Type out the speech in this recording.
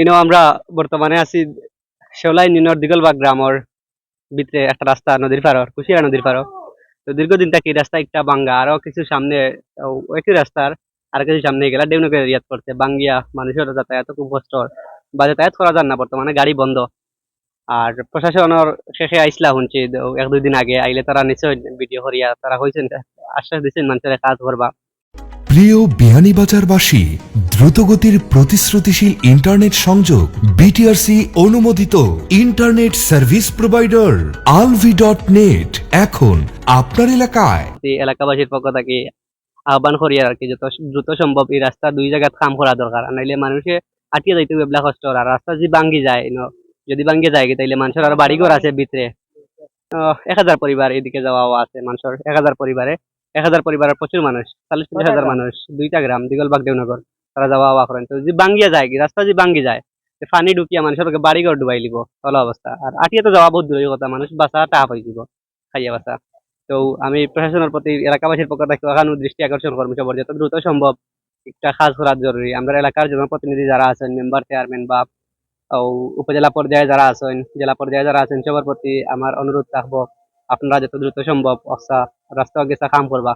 ইনো আমরা বর্তমানে আছি শেওলাই নিনর দিগলবাগ গ্রামর ভিতরে একটা রাস্তা, নদীর পাড়র কুশিয়া নদীর পাড়র তো দীর্ঘদিন থেকে রাস্তা একটা বাঙ্গা আরও কিছু সামনে একই রাস্তার আর কিছু সামনে গেলা। দেবনগর এরিয়াত করছে, বাঙ্গিয়া মানুষের যাতায়াত খুব কষ্ট বা যাতায়াত করা যান না বর্তমানে, গাড়ি বন্ধ। আর প্রশাসনের শেষে আইসলা শুনছি এক দুই দিন আগে। আইলে তারা নিশ্চয় ভিডিও করিয়া তারা হয়েছেন আশ্বাস দিচ্ছেন মানুষের কাজ করবা। প্রিয় বিয়ানীবাজারবাসী দ্রুতগতির প্রতিশ্রুতিশীল ইন্টারনেট সংযোগ বিটিআরসি অনুমোদিত internet service provider Alvi dot net এখন আপনার এলাকায়। এলাকাবাসীর পক্ষ থেকে আহ্বান করি আর কি, যত দ্রুত সম্ভব এই রাস্তা দুই জায়গাত কাম করা দরকার। নাইলে মানুষে আটিয়ে যাইতে এবলা কষ্ট। আর রাস্তা যদি ভাঙ্গি যায় যদি ভাঙ্গি যায় তাইলে মানুষের আর বাড়িঘর আছে ভিতরে। এক হাজার পরিবার এদিকে যাওয়া আছে, মানুষের এক হাজার পরিবারে। এক হাজার পরিবারের প্রচুর মানুষ চল্লিশ পঞ্চাশ হাজার মানুষ দুইটা গ্রাম দিগলবাগ দেবনগর তারা যাওয়া আওয়া করেন। তো যদি ভাঙ্গিয়া যায় কি রাস্তা যদি ভাঙ্গি যায় পানি ঢুকিয়া মানুষের বাড়িঘর ডুবাই লিব তলা অবস্থা। আর আটিয়ে তো যাওয়া বহুত দূরের কথা মানুষ বাঁচা টাফ হয়ে যাব খাইয়া বাঁচা। তো আমি প্রশাসনের প্রতি এলাকাবাসীর পক্ষ থেকে এখানে দৃষ্টি আকর্ষণ করব সবার যত দ্রুত সম্ভব একটা কাজ করা জরুরি। আমরা এলাকার জনপ্রতিনিধি যারা আছেন মেম্বার চেয়ারম্যান বা ও উপজেলা পর্যায়ে যারা আছেন জেলা পর্যায়ে যারা আছেন সবার প্রতি আমার অনুরোধ থাকব আপনারা যত দ্রুত সম্ভব রাস্তা রাস্তা কাম করবা।